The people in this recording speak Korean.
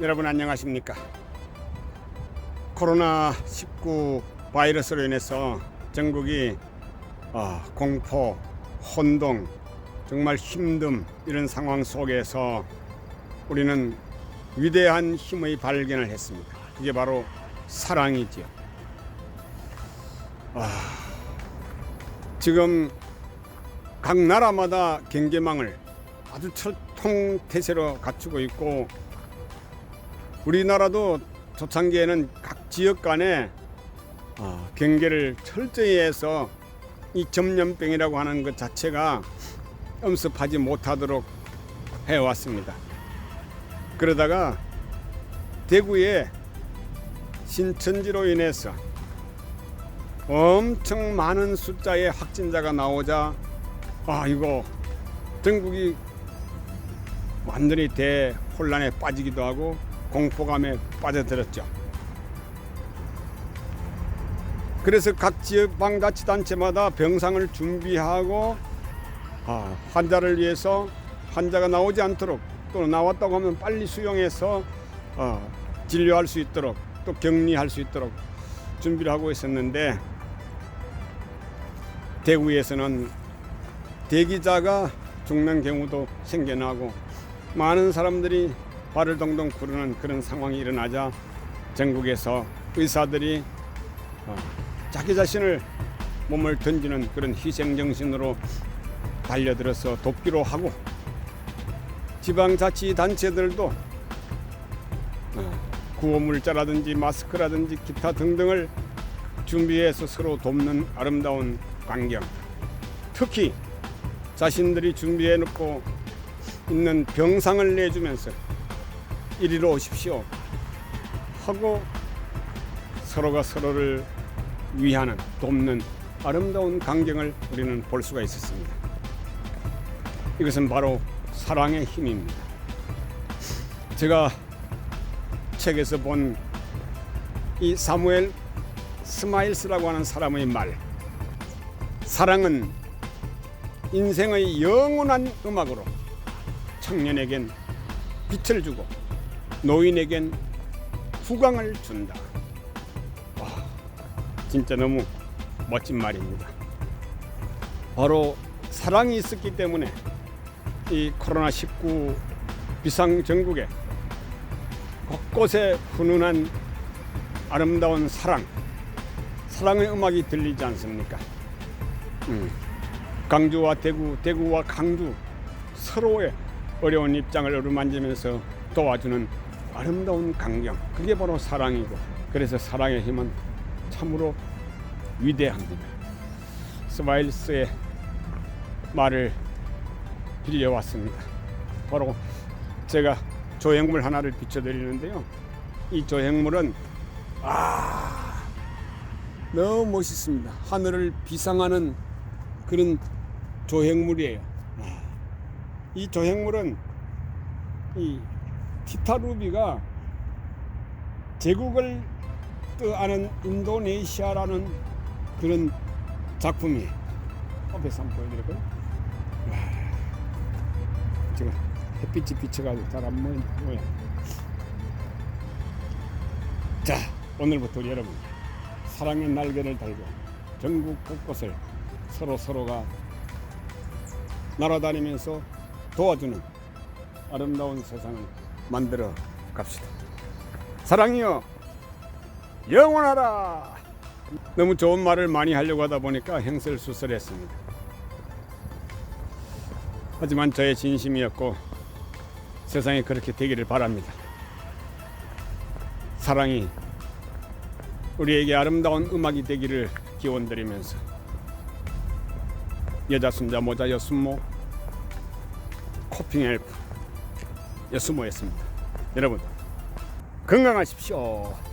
여러분 안녕하십니까? 코로나19 바이러스로 인해서 전국이 아, 공포, 혼동, 정말 힘듦 이런 상황 속에서 우리는 위대한 힘의 발견을 했습니다. 그게 바로 사랑이지요. 아, 지금 각 나라마다 경계망을 아주 철통태세로 갖추고 있고 우리나라도 초창기에는 각 지역 간에 아, 경계를 철저히 해서 이 전염병이라고 하는 것 자체가 엄습하지 못하도록 해왔습니다. 그러다가 대구에 신천지로 인해서 엄청 많은 숫자의 확진자가 나오자 아 이거 전국이 완전히 대혼란에 빠지기도 하고 공포감에 빠져들었죠. 그래서 각 지역 방자치단체마다 병상을 준비하고 아, 환자를 위해서 환자가 나오지 않도록 또 나왔다고 하면 빨리 수용해서 어, 진료할 수 있도록 또 격리할 수 있도록 준비를 하고 있었는데 대구에서는 대기자가 죽는 경우도 생겨나고 많은 사람들이 발을 동동 구르는 그런 상황이 일어나자 전국에서 의사들이 어, 자기 자신을 몸을 던지는 그런 희생 정신으로 달려들어서 돕기로 하고 지방자치 단체들도 어, 구호물자라든지 마스크라든지 기타 등등을 준비해서 서로 돕는 아름다운 광경. 특히 자신들이 준비해 놓고 있는 병상을 내주면서 이리로 오십시오 하고 서로가 서로를 위하는 돕는 아름다운 광경을 우리는 볼 수가 있었습니다. 이것은 바로 사랑의 힘입니다. 제가 책에서 본 이 사무엘 스마일스라고 하는 사람의 말 사랑은 인생의 영원한 음악으로 청년에겐 빛을 주고 노인에겐 후광을 준다. 와, 진짜 너무 멋진 말입니다. 바로 사랑이 있었기 때문에 이 코로나19 비상 전국에 곳곳에 훈훈한 아름다운 사랑, 사랑의 음악이 들리지 않습니까? 음. 강주와 대구, 대구와 강주 서로의 어려운 입장을 어루만지면서 도와주는 아름다운 광경. 그게 바로 사랑이고, 그래서 사랑의 힘은 참으로 위대합니다. 스마일스의 말을 빌려왔습니다. 바로 제가 조형물 하나를 비춰드리는데요. 이 조형물은 아 너무 멋있습니다. 하늘을 비상하는 그런 조형물이에요. 아, 이 조형물은 이 티타루비가 제국을 뜻하는 인도네시아라는 그런 작품이에요. 앞에서 한번 보여드릴까요? 와, 지금 햇빛이 비쳐가지고 잘 안 보여요. 자, 오늘부터 우리 여러분 사랑의 날개를 달고 전국 곳곳을 서로 서로가 날아다니면서 도와주는 아름다운 세상을 만들어 갑시다. 사랑이요 영원하라. 너무 좋은 말을 많이 하려고 하다 보니까 행설수설했습니다. 하지만 저의 진심이었고 세상에 그렇게 되기를 바랍니다. 사랑이 우리에게 아름다운 음악이 되기를 기원드리면서 여자 순자 모자 여순모 코핑 헬프 여순모였습니다. 여러분 건강하십시오.